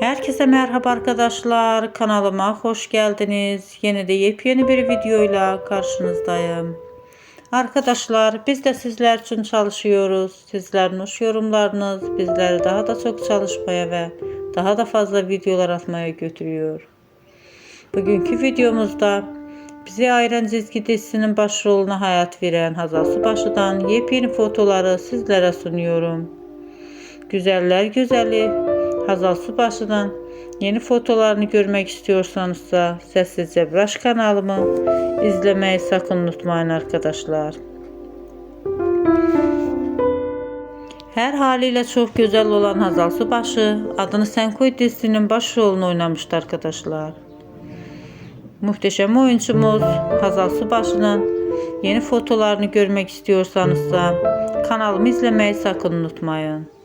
Herkese merhaba arkadaşlar. Kanalıma hoş geldiniz. Yeni de yepyeni bir videoyla karşınızdayım. Arkadaşlar biz de sizler için çalışıyoruz. Sizlerin hoş yorumlarınız bizleri daha da çok çalışmaya ve daha da fazla videolar atmaya götürüyor. Bugünkü videomuzda bizi ayıran çizgi dizisinin başroluna hayat veren Hazal Subaşı'dan yepyeni fotoları sizlere sunuyorum. Güzeller güzeli Hazal Subaşı'dan yeni fotolarını görmek istiyorsanızsa Sessizce Brush kanalımı izlemeyi sakın unutmayın arkadaşlar. Her haliyle çok güzel olan Hazal Subaşı adını Sen Koy dizisinin başrolünü oynamıştı arkadaşlar. Muhteşem oyuncumuz Hazal Subaşı'nın yeni fotolarını görmek istiyorsanızsa kanalımı izlemeyi sakın unutmayın.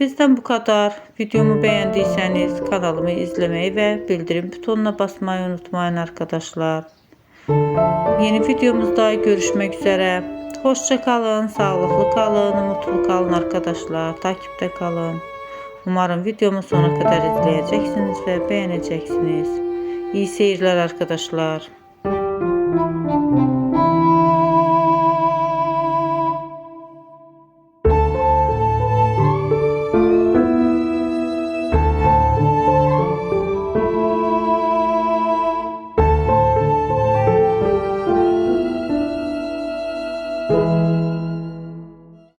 Bizden bu kadar. Videomu beğendiyseniz kanalımı izlemeyi ve bildirim butonuna basmayı unutmayın arkadaşlar. Yeni videomuzda görüşmek üzere. Hoşça kalın, sağlıklı kalın, mutlu kalın arkadaşlar. Takipte kalın. Umarım videomu sona kadar izleyeceksiniz ve beğeneceksiniz. İyi seyirler arkadaşlar.